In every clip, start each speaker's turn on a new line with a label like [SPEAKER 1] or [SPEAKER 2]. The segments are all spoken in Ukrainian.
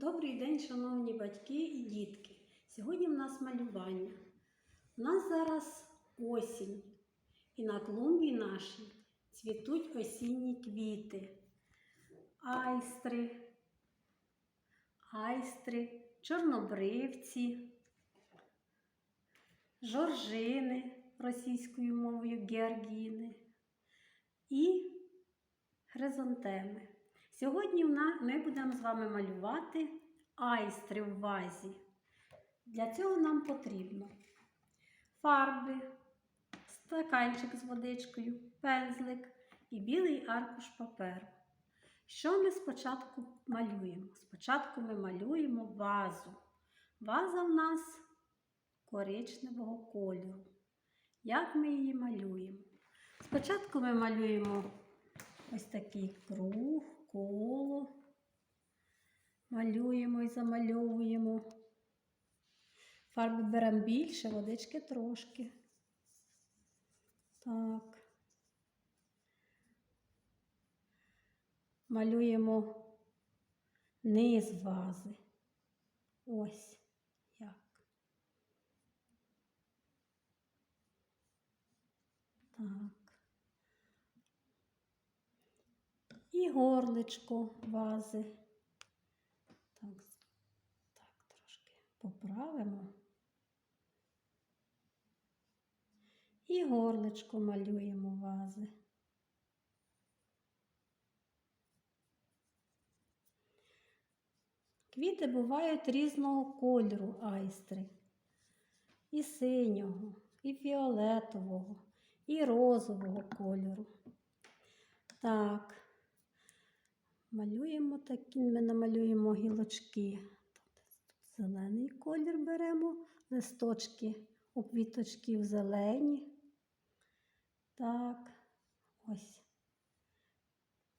[SPEAKER 1] Добрий день, шановні батьки і дітки. Сьогодні в нас малювання. У нас зараз осінь, і на клумбі нашій цвітуть осінні квіти, айстри, айстри, чорнобривці, жоржини російською мовою георгіни і хризантеми. Сьогодні ми будемо з вами малювати айстри в вазі. Для цього нам потрібно фарби, стаканчик з водичкою, пензлик і білий аркуш паперу. Що ми спочатку малюємо? Спочатку ми малюємо вазу. Ваза в нас коричневого кольору. Як ми її малюємо? Спочатку ми малюємо ось такий круг, коло. Малюємо і замальовуємо. Фарби беремо більше, водички трошки. Так. Малюємо низ вази. Ось як. Так. І горличко вази. Так, так, трошки поправимо. І горличко малюємо вази. Квіти бувають різного кольору айстри. І синього, і фіолетового, і розового кольору. Так, малюємо такі, ми намалюємо гілочки. Тут зелений колір беремо, листочки у квіточків зелені. Так, ось.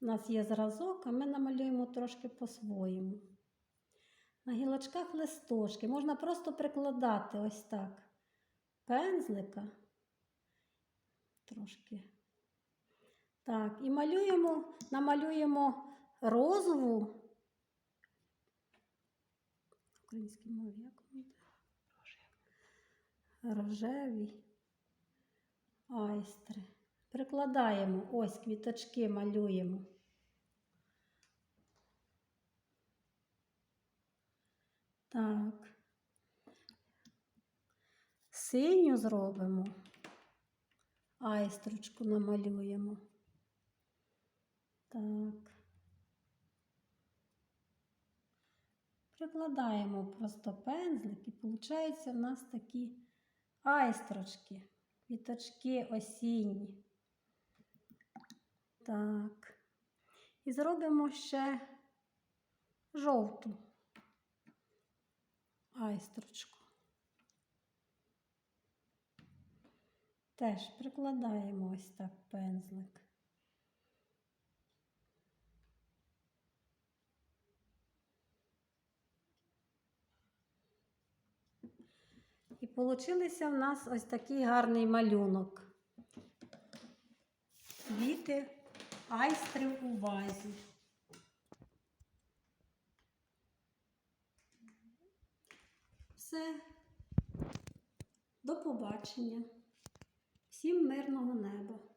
[SPEAKER 1] У нас є зразок, а ми намалюємо трошки по-своєму. На гілочках листочки. Можна просто прикладати ось так. Пензлика. Трошки. Так, і малюємо, намалюємо розову. Українській мові як? Рожеві айстри. Прикладаємо, ось квіточки малюємо. Так. Синю зробимо. Айстрочку намалюємо. Так. Прикладаємо просто пензлик і виходить в нас такі айстрочки, квіточки осінні. Так. І зробимо ще жовту айстрочку. Теж прикладаємо ось так пензлик. Получилися в нас ось такий гарний малюнок. Квіти айстрів у вазі. Все. До побачення. Всім мирного неба.